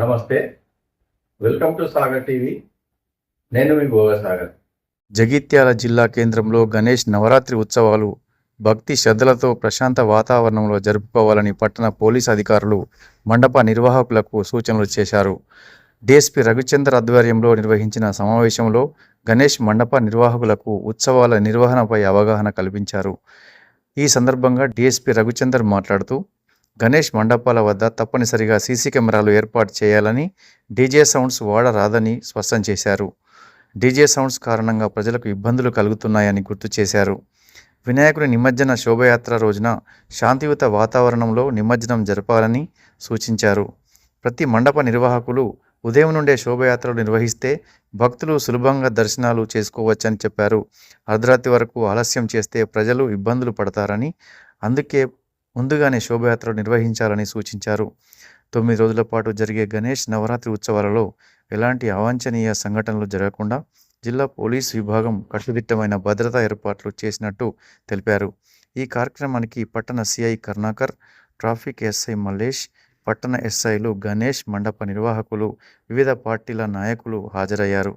నమస్తే. Welcome to Sagar TV. నేను మీ భోగసాగర్ జగిత్యాల జిల్లా కేంద్రంలో గణేష్ నవరాత్రి ఉత్సవాలు భక్తి శ్రద్ధలతో ప్రశాంత వాతావరణంలో జరుపుకోవాలని పట్టణ పోలీస్ అధికారులు మండప నిర్వాహకులకు సూచనలు చేశారు. డిఎస్పీ రఘుచంద్ర ఆధ్వర్యంలో నిర్వహించిన సమావేశంలో గణేష్ మండప నిర్వాహకులకు ఉత్సవాల నిర్వహణపై అవగాహన కల్పించారు. ఈ సందర్భంగా డిఎస్పీ రఘుచందర్ మాట్లాడుతూ గణేష్ మండపాల వద్ద తప్పనిసరిగా సీసీ కెమెరాలు ఏర్పాటు చేయాలని డీజే సౌండ్స్ వాడరాదని స్పష్టం చేశారు. డీజే సౌండ్స్ కారణంగా ప్రజలకు ఇబ్బందులు కలుగుతున్నాయని గుర్తు చేశారు. వినాయకుని నిమజ్జన శోభయాత్ర రోజున శాంతియుత వాతావరణంలో నిమజ్జనం జరపాలని సూచించారు. ప్రతి మండప నిర్వాహకులు ఉదయం నుండే శోభయాత్రలు నిర్వహిస్తే భక్తులు సులభంగా దర్శనాలు చేసుకోవచ్చని చెప్పారు. అర్ధరాత్రి వరకు ఆలస్యం చేస్తే ప్రజలు ఇబ్బందులు పడతారని అందుకే ముందుగానే శోభయాత్రలు నిర్వహించాలని సూచించారు. తొమ్మిది రోజుల పాటు జరిగే గణేష్ నవరాత్రి ఉత్సవాలలో ఎలాంటి అవాంఛనీయ సంఘటనలు జరగకుండా జిల్లా పోలీస్ విభాగం కట్టుదిట్టమైన భద్రతా ఏర్పాట్లు చేసినట్టు తెలిపారు. ఈ కార్యక్రమానికి పట్టణ CI Karunakar traffic SI Mallesh పట్టణ ఎస్ఐలు గణేష్ మండప నిర్వాహకులు వివిధ పార్టీల నాయకులు హాజరయ్యారు.